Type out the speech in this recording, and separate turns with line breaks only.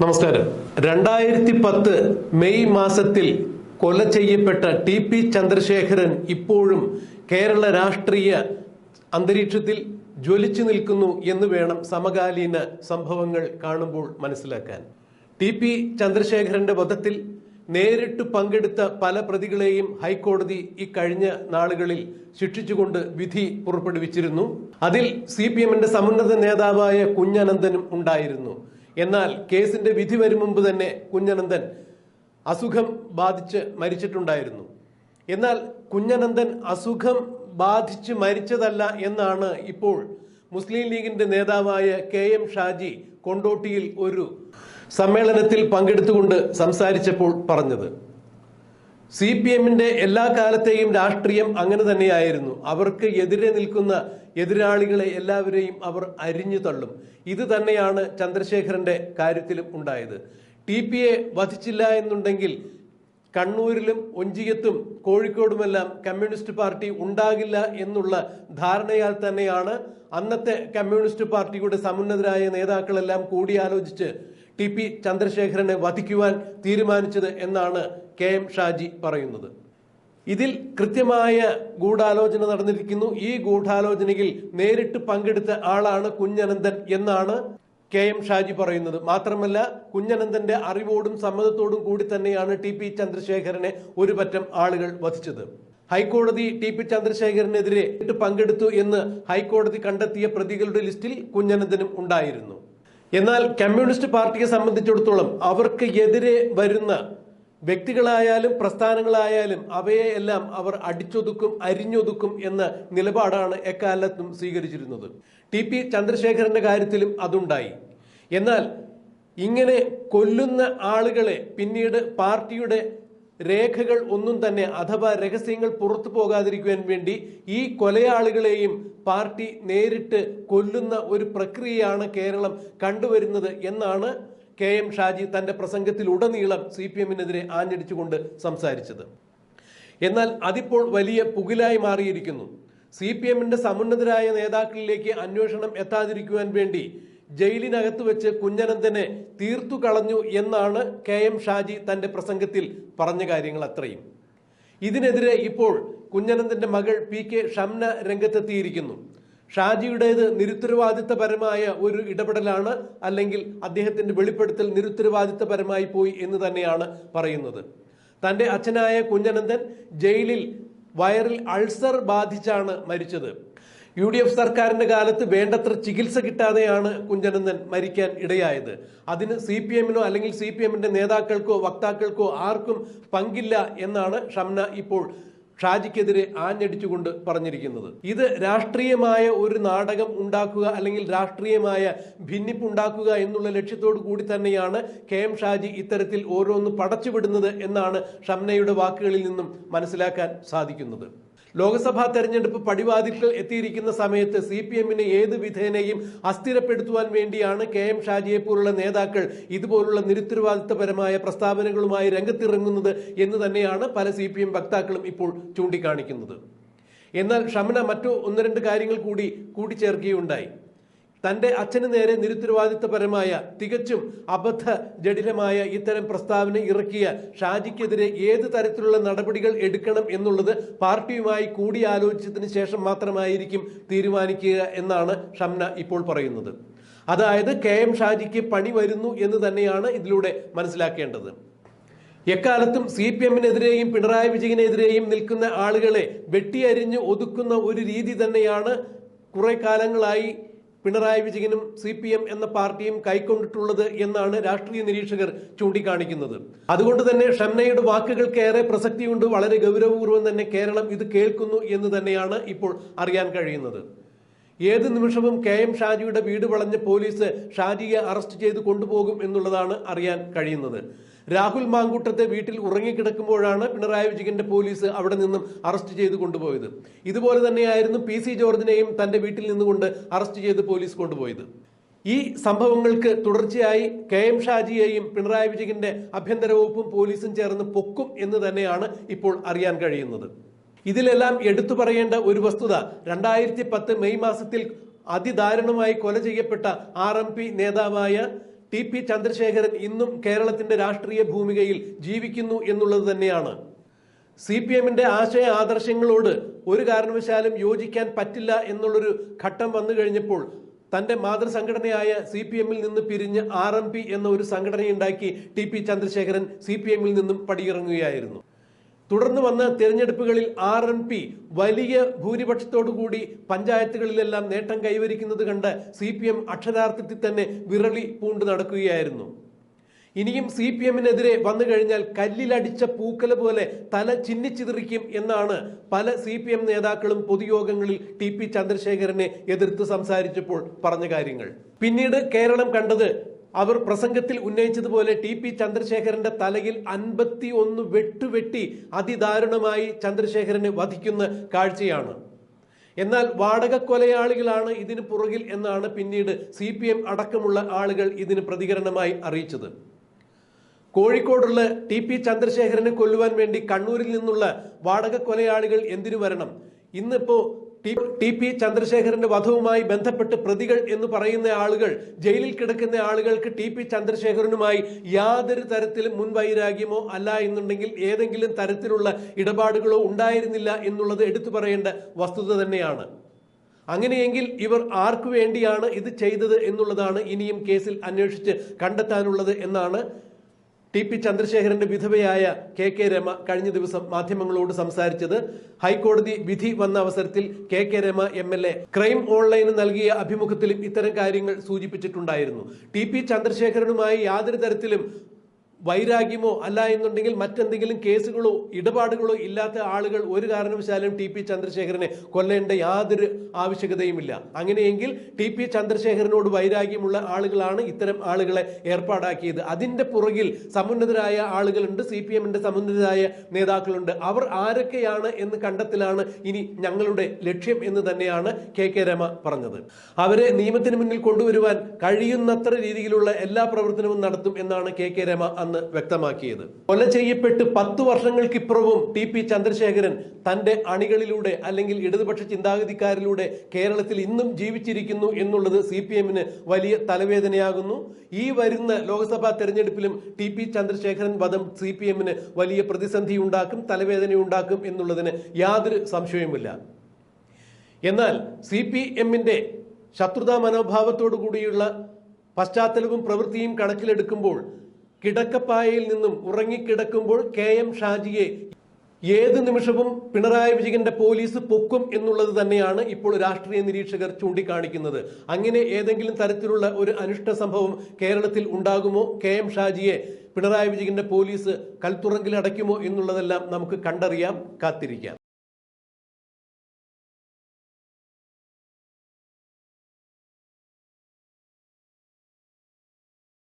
നമസ്കാരം. രണ്ടായിരത്തി പത്ത് മെയ് മാസത്തിൽ കൊല ചെയ്യപ്പെട്ട ടി പി ചന്ദ്രശേഖരൻ ഇപ്പോഴും കേരള രാഷ്ട്രീയ അന്തരീക്ഷത്തിൽ ജ്വലിച്ചു നിൽക്കുന്നു എന്ന് വേണം സമകാലീന സംഭവങ്ങൾ കാണുമ്പോൾ മനസ്സിലാക്കാൻ. ടി പി ചന്ദ്രശേഖരന്റെ വധത്തിൽ നേരിട്ട് പങ്കെടുത്ത പല പ്രതികളെയും ഹൈക്കോടതി ഇക്കഴിഞ്ഞ നാളുകളിൽ ശിക്ഷിച്ചുകൊണ്ട് വിധി പുറപ്പെടുവിച്ചിരുന്നു. അതിൽ സി പി എമ്മിന്റെ സമുന്നത നേതാവായ കുഞ്ഞനന്ദനും ഉണ്ടായിരുന്നു. എന്നാൽ കേസിന്റെ വിധി വരും മുമ്പ് തന്നെ കുഞ്ഞനന്ദൻ അസുഖം ബാധിച്ച് മരിച്ചിട്ടുണ്ടായിരുന്നു. എന്നാൽ കുഞ്ഞനന്ദൻ അസുഖം ബാധിച്ച് മരിച്ചതല്ല എന്നാണ് ഇപ്പോൾ മുസ്ലിം ലീഗിന്റെ നേതാവായ കെ എം ഷാജി കൊണ്ടോട്ടിയിൽ ഒരു സമ്മേളനത്തിൽ പങ്കെടുത്തുകൊണ്ട് സംസാരിച്ചപ്പോൾ പറഞ്ഞത്. സി പി എമ്മിന്റെ എല്ലാ കാലത്തെയും രാഷ്ട്രീയം അങ്ങനെ തന്നെയായിരുന്നു. അവർക്ക് എതിരെ നിൽക്കുന്ന എതിരാളികളെ എല്ലാവരെയും അവർ അരിഞ്ഞു തള്ളും. ഇത് തന്നെയാണ് ചന്ദ്രശേഖരന്റെ കാര്യത്തിലും ഉണ്ടായത്. ടി പി എ വധിച്ചില്ല എന്നുണ്ടെങ്കിൽ കണ്ണൂരിലും ഒഞ്ചിയത്തും കോഴിക്കോടുമെല്ലാം കമ്മ്യൂണിസ്റ്റ് പാർട്ടി ഉണ്ടാകില്ല എന്നുള്ള ധാരണയാൽ തന്നെയാണ് അന്നത്തെ കമ്മ്യൂണിസ്റ്റ് പാർട്ടിയുടെ സമുന്നതരായ നേതാക്കളെല്ലാം കൂടിയാലോചിച്ച് ടി പി ചന്ദ്രശേഖരനെ വധിക്കുവാൻ തീരുമാനിച്ചത് എന്നാണ് കെ എം ഷാജി പറയുന്നത്. ഇതിൽ കൃത്യമായ ഗൂഢാലോചന നടന്നിരിക്കുന്നു. ഈ ഗൂഢാലോചനയിൽ നേരിട്ട് പങ്കെടുത്ത ആളാണ് കുഞ്ഞനന്ദൻ എന്നാണ് കെ എം ഷാജി പറയുന്നത്. മാത്രമല്ല കുഞ്ഞനന്ദന്റെ അറിവോടും സമ്മതത്തോടും കൂടി തന്നെയാണ് ടി പി ചന്ദ്രശേഖരനെ ഒരു പറ്റം ആളുകൾ വധിച്ചത്. ഹൈക്കോടതി ടി പി ചന്ദ്രശേഖരനെതിരെ പങ്കെടുത്തു എന്ന് ഹൈക്കോടതി കണ്ടെത്തിയ പ്രതികളുടെ ലിസ്റ്റിൽ കുഞ്ഞനന്ദനും ഉണ്ടായിരുന്നു. എന്നാൽ കമ്മ്യൂണിസ്റ്റ് പാർട്ടിയെ സംബന്ധിച്ചിടത്തോളം അവർക്ക് എതിരെ വരുന്ന വ്യക്തികളായാലും പ്രസ്ഥാനങ്ങളായാലും അവയെ എല്ലാം അവർ അടിച്ചൊതുക്കും അരിഞ്ഞൊതുക്കും എന്ന നിലപാടാണ് എക്കാലത്തും സ്വീകരിച്ചിരുന്നത്. ടി പി ചന്ദ്രശേഖരന്റെ കാര്യത്തിലും അതുണ്ടായി. എന്നാൽ ഇങ്ങനെ കൊല്ലുന്ന ആളുകളെ പിന്നീട് പാർട്ടിയുടെ രേഖകൾ ഒന്നും തന്നെ അഥവാ രഹസ്യങ്ങൾ പുറത്തു പോകാതിരിക്കുവാൻ വേണ്ടി ഈ കൊലയാളികളെയും പാർട്ടി നേരിട്ട് കൊല്ലുന്ന ഒരു പ്രക്രിയയാണ് കേരളം കണ്ടുവരുന്നത് എന്നാണ് കെ എം ഷാജി തന്റെ പ്രസംഗത്തിൽ ഉടനീളം സി പി എമ്മിനെതിരെ ആഞ്ഞടിച്ചുകൊണ്ട് സംസാരിച്ചത്. എന്നാൽ അതിപ്പോൾ വലിയ പുകിലായി മാറിയിരിക്കുന്നു. സി പി എമ്മിന്റെ സമുന്നതരായ നേതാക്കളിലേക്ക് അന്വേഷണം എത്താതിരിക്കുവാൻ വേണ്ടി ജയിലിനകത്ത് വെച്ച് കുഞ്ഞനന്ദനെ തീർത്തു കളഞ്ഞു എന്നാണ് കെ എം ഷാജി തന്റെ പ്രസംഗത്തിൽ പറഞ്ഞ കാര്യങ്ങൾ അത്രയും. ഇതിനെതിരെ ഇപ്പോൾ കുഞ്ഞനന്ദന്റെ മകൾ പി കെ ഷംന രംഗത്തെത്തിയിരിക്കുന്നു. ഷാജിയുടേത് നിരുത്തരവാദിത്തപരമായ ഒരു ഇടപെടലാണ് അല്ലെങ്കിൽ അദ്ദേഹത്തിന്റെ വെളിപ്പെടുത്തൽ നിരുത്തരവാദിത്തപരമായി പോയി എന്ന് തന്നെയാണ് പറയുന്നത്. തന്റെ അച്ഛനായ കുഞ്ഞനന്ദൻ ജയിലിൽ വയറിൽ അൾസർ ബാധിച്ചാണ് മരിച്ചത്. യു ഡി എഫ് സർക്കാരിന്റെ കാലത്ത് വേണ്ടത്ര ചികിത്സ കിട്ടാതെയാണ് കുഞ്ഞനന്ദൻ മരിക്കാൻ ഇടയായത്. അതിന് സി പി എമ്മിനോ അല്ലെങ്കിൽ സി പി എമ്മിന്റെ നേതാക്കൾക്കോ വക്താക്കൾക്കോ ആർക്കും പങ്കില്ല എന്നാണ് ഷംന ഇപ്പോൾ ഷാജിക്കെതിരെ ആഞ്ഞടിച്ചുകൊണ്ട് പറഞ്ഞിരിക്കുന്നത്. ഇത് രാഷ്ട്രീയമായ ഒരു നാടകം ഉണ്ടാക്കുക അല്ലെങ്കിൽ രാഷ്ട്രീയമായ ഭിന്നിപ്പ് ഉണ്ടാക്കുക എന്നുള്ള ലക്ഷ്യത്തോടു കൂടി തന്നെയാണ് കെ എം ഷാജി ഇത്തരത്തിൽ ഓരോന്ന് പടച്ചുവിടുന്നത് എന്നാണ് ഷംനയുടെ വാക്കുകളിൽ നിന്നും മനസ്സിലാക്കാൻ സാധിക്കുന്നത്. ലോക്സഭാ തെരഞ്ഞെടുപ്പ് പടിവാതിക്കൽ എത്തിയിരിക്കുന്ന സമയത്ത് സി പി എമ്മിനെ ഏത് വിധേനയും അസ്ഥിരപ്പെടുത്തുവാൻ വേണ്ടിയാണ് കെ എം ഷാജിയെ പോലുള്ള നേതാക്കൾ ഇതുപോലുള്ള നിരുത്തരവാദിത്തപരമായ പ്രസ്താവനകളുമായി രംഗത്തിറങ്ങുന്നത് എന്ന് തന്നെയാണ് പല സി പി എം വക്താക്കളും ഇപ്പോൾ ചൂണ്ടിക്കാണിക്കുന്നത്. എന്നാൽ ഷമന മറ്റു ഒന്ന് രണ്ട് കാര്യങ്ങൾ കൂടി കൂട്ടിച്ചേർക്കുകയുണ്ടായി തന്റെ അച്ഛന് നേരെ നിരുത്തരവാദിത്തപരമായ തികച്ചും അബദ്ധ ജടിലമായ ഇത്തരം പ്രസ്താവന ഇറക്കിയ ഷാജിക്കെതിരെ ഏത് തരത്തിലുള്ള നടപടികൾ എടുക്കണം എന്നുള്ളത് പാർട്ടിയുമായി കൂടിയാലോചിച്ചതിന് ശേഷം മാത്രമായിരിക്കും തീരുമാനിക്കുക എന്നാണ് ഷംന ഇപ്പോൾ പറയുന്നത്. അതായത് കെ എം ഷാജിക്ക് പണി വരുന്നു എന്ന് തന്നെയാണ് ഇതിലൂടെ മനസ്സിലാക്കേണ്ടത്. എക്കാലത്തും സി പി എമ്മിനെതിരെയും പിണറായി വിജയനെതിരെയും നിൽക്കുന്ന ആളുകളെ വെട്ടിയരിഞ്ഞ് ഒതുക്കുന്ന ഒരു രീതി തന്നെയാണ് കുറെ കാലങ്ങളായി പിണറായി വിജയനും സി പി എം എന്ന പാർട്ടിയും കൈക്കൊണ്ടിട്ടുള്ളത് എന്നാണ് രാഷ്ട്രീയ നിരീക്ഷകർ ചൂണ്ടിക്കാണിക്കുന്നത്. അതുകൊണ്ട് തന്നെ ഷംനയുടെ വാക്കുകൾക്കേറെ പ്രസക്തിയുണ്ട്. വളരെ ഗൗരവപൂർവം തന്നെ കേരളം ഇത് കേൾക്കുന്നു എന്ന് തന്നെയാണ് ഇപ്പോൾ അറിയാൻ കഴിയുന്നത്. ഏത് നിമിഷവും കെ എം ഷാജിയുടെ വീട് വളഞ്ഞ് പോലീസ് ഷാജിയെ അറസ്റ്റ് ചെയ്ത് കൊണ്ടുപോകും എന്നുള്ളതാണ് അറിയാൻ കഴിയുന്നത്. രാഹുൽ മാങ്കൂട്ടത്തെ വീട്ടിൽ ഉറങ്ങിക്കിടക്കുമ്പോഴാണ് പിണറായി വിജയന്റെ പോലീസ് അവിടെ നിന്നും അറസ്റ്റ് ചെയ്ത് കൊണ്ടുപോയത്. ഇതുപോലെ തന്നെയായിരുന്നു പി സി ജോർജിനെയും തന്റെ വീട്ടിൽ നിന്നുകൊണ്ട് അറസ്റ്റ് ചെയ്ത് പോലീസ് കൊണ്ടുപോയത്. ഈ സംഭവങ്ങൾക്ക് തുടർച്ചയായി കെ എം ഷാജിയെയും പിണറായി വിജയന്റെ ആഭ്യന്തര വകുപ്പും പോലീസും ചേർന്ന് പൊക്കും എന്ന് തന്നെയാണ് ഇപ്പോൾ അറിയാൻ കഴിയുന്നത്. ഇതിലെല്ലാം എടുത്തു പറയേണ്ട ഒരു വസ്തുത രണ്ടായിരത്തി പത്ത് മെയ് മാസത്തിൽ അതിദാരുണമായി കൊല ചെയ്യപ്പെട്ട ആർ എം പി നേതാവായ ടി പി ചന്ദ്രശേഖരൻ ഇന്നും കേരളത്തിന്റെ രാഷ്ട്രീയ ഭൂമികയിൽ ജീവിക്കുന്നു എന്നുള്ളത് തന്നെയാണ്. സി പി എമ്മിന്റെ ആശയ ആദർശങ്ങളോട് ഒരു കാരണവശാലും യോജിക്കാൻ പറ്റില്ല എന്നുള്ളൊരു ഘട്ടം വന്നു കഴിഞ്ഞപ്പോൾ തന്റെ മാതൃസംഘടനയായ സി പി എമ്മിൽ നിന്ന് പിരിഞ്ഞ് ആർ എം പി എന്ന ഒരു സംഘടനയുണ്ടാക്കി T P Chandrasekharan C P എമ്മിൽ നിന്നും പടിയിറങ്ങുകയായിരുന്നു. തുടർന്ന് വന്ന തിരഞ്ഞെടുപ്പുകളിൽ ആർ എൻ പി വലിയ ഭൂരിപക്ഷത്തോടുകൂടി പഞ്ചായത്തുകളിലെല്ലാം നേട്ടം കൈവരിക്കുന്നത് കണ്ട് സി പി എം അക്ഷരാർത്ഥത്തിൽ തന്നെ വിറളി പൂണ്ട് നടക്കുകയായിരുന്നു. ഇനിയും സി പി എമ്മിനെതിരെ വന്നു കഴിഞ്ഞാൽ കല്ലിലടിച്ച പൂക്കല പോലെ തല ചിന്നിച്ചിതറിക്കും എന്നാണ് പല സി പി എം നേതാക്കളും പൊതുയോഗങ്ങളിൽ ടി പി ചന്ദ്രശേഖരനെ എതിർത്ത് സംസാരിച്ചപ്പോൾ പറഞ്ഞ കാര്യങ്ങൾ. പിന്നീട് കേരളം കണ്ടത് അവർ പ്രസംഗത്തിൽ ഉന്നയിച്ചതുപോലെ ടി പി ചന്ദ്രശേഖരന്റെ തലയിൽ അൻപത്തി ഒന്ന് വെട്ടുവെട്ടി അതിദാരുണമായി ചന്ദ്രശേഖരനെ വധിക്കുന്ന കാഴ്ചയാണ്. എന്നാൽ വാടക കൊലയാളികളാണ് ഇതിന് പുറകിൽ എന്നാണ് പിന്നീട് സി പി എം അടക്കമുള്ള ആളുകൾ ഇതിന് പ്രതികരണമായി അറിയിച്ചത്. കോഴിക്കോടുള്ള ടി പി ചന്ദ്രശേഖരനെ കൊല്ലുവാൻ വേണ്ടി കണ്ണൂരിൽ നിന്നുള്ള വാടക കൊലയാളികൾ എന്തിനു വരണം? ഇന്നിപ്പോ ടി പി ചന്ദ്രശേഖരന്റെ വധവുമായി ബന്ധപ്പെട്ട് പ്രതികൾ എന്ന് പറയുന്ന ആളുകൾ ജയിലിൽ കിടക്കുന്ന ആളുകൾക്ക് ടി പി ചന്ദ്രശേഖരനുമായി യാതൊരു തരത്തിലും മുൻവൈരാഗ്യമോ അല്ല എന്നുണ്ടെങ്കിൽ ഏതെങ്കിലും തരത്തിലുള്ള ഇടപാടുകളോ ഉണ്ടായിരുന്നില്ല എന്നുള്ളത് എടുത്തു പറയേണ്ട വസ്തുത തന്നെയാണ്. അങ്ങനെയെങ്കിൽ ഇവർ ആർക്കു വേണ്ടിയാണ് ഇത് ചെയ്തത് എന്നുള്ളതാണ് ഇനിയും കേസിൽ അന്വേഷിച്ച് കണ്ടെത്താനുള്ളത് എന്നാണ് ടി പി ചന്ദ്രശേഖരന്റെ വിധവയായ കെ കെ രമ കഴിഞ്ഞ ദിവസം മാധ്യമങ്ങളോട് സംസാരിച്ചത് ഹൈക്കോടതി വിധി വന്ന അവസരത്തിൽ K K Rema M L A crime online നൽകിയ അഭിമുഖത്തിലും ഇത്തരം കാര്യങ്ങൾ സൂചിപ്പിച്ചിട്ടുണ്ടായിരുന്നു. ടി പി ചന്ദ്രശേഖരനുമായി യാതൊരു തരത്തിലും വൈരാഗ്യമോ അല്ല എന്നുണ്ടെങ്കിൽ മറ്റെന്തെങ്കിലും കേസുകളോ ഇടപാടുകളോ ഇല്ലാത്ത ആളുകൾ ഒരു കാരണവശാലും ടി പി ചന്ദ്രശേഖരനെ കൊല്ലേണ്ട യാതൊരു ആവശ്യകതയുമില്ല. അങ്ങനെയെങ്കിൽ ടി പി ചന്ദ്രശേഖരനോട് വൈരാഗ്യമുള്ള ആളുകളാണ് ഇത്തരം ആളുകളെ ഏർപ്പാടാക്കിയത്. അതിന്റെ പുറകിൽ സമുന്നതരായ ആളുകളുണ്ട് സി പി എമ്മിന്റെ സമുന്നതരായ നേതാക്കളുണ്ട്. അവർ ആരൊക്കെയാണ് എന്ന് കണ്ടെത്തലാണ് ഇനി ഞങ്ങളുടെ ലക്ഷ്യം എന്ന് തന്നെയാണ് കെ കെ രമ പറഞ്ഞത്. അവരെ നിയമത്തിന് മുന്നിൽ കൊണ്ടുവരുവാൻ കഴിയുന്നത്ര രീതിയിലുള്ള എല്ലാ പ്രവർത്തനവും നടത്തും എന്നാണ് കെ കെ രമ അന്ന് വ്യക്തമാക്കിയത്. കൊല ചെയ്യപ്പെട്ട് പത്ത് വർഷങ്ങൾക്കിപ്പുറവും ടി പി ചന്ദ്രശേഖരൻ തന്റെ അണികളിലൂടെ അല്ലെങ്കിൽ ഇടതുപക്ഷ ചിന്താഗതിക്കാരിലൂടെ കേരളത്തിൽ ഇന്നും ജീവിച്ചിരിക്കുന്നു എന്നുള്ളത് സി പി എമ്മിന് വലിയ തലവേദനയാകുന്നു. ഈ വരുന്ന ലോക്സഭാ തെരഞ്ഞെടുപ്പിലും ടി പി ചന്ദ്രശേഖരൻ വധം സി പി എമ്മിന് വലിയ പ്രതിസന്ധി ഉണ്ടാക്കും തലവേദന ഉണ്ടാക്കും എന്നുള്ളതിന് യാതൊരു സംശയവുമില്ല. എന്നാൽ സി പി എമ്മിന്റെ ശത്രുതാ മനോഭാവത്തോടു കൂടിയുള്ള പശ്ചാത്തലവും പ്രവൃത്തിയും കണക്കിലെടുക്കുമ്പോൾ കിടക്കപ്പായയിൽ നിന്നും ഉറങ്ങിക്കിടക്കുമ്പോൾ കെ എം ഷാജിയെ ഏത് നിമിഷവും പിണറായി വിജയന്റെ പോലീസ് പൊക്കും എന്നുള്ളത് തന്നെയാണ് ഇപ്പോൾ രാഷ്ട്രീയ നിരീക്ഷകർ ചൂണ്ടിക്കാണിക്കുന്നത്. അങ്ങനെ ഏതെങ്കിലും തരത്തിലുള്ള ഒരു അനിഷ്ട സംഭവം കേരളത്തിൽ ഉണ്ടാകുമോ? കെ എം ഷാജിയെ പിണറായി വിജയന്റെ പോലീസ് കൽത്തുറങ്കിൽ അടയ്ക്കുമോ എന്നുള്ളതെല്ലാം നമുക്ക് കണ്ടറിയാം കാത്തിരിക്കാം.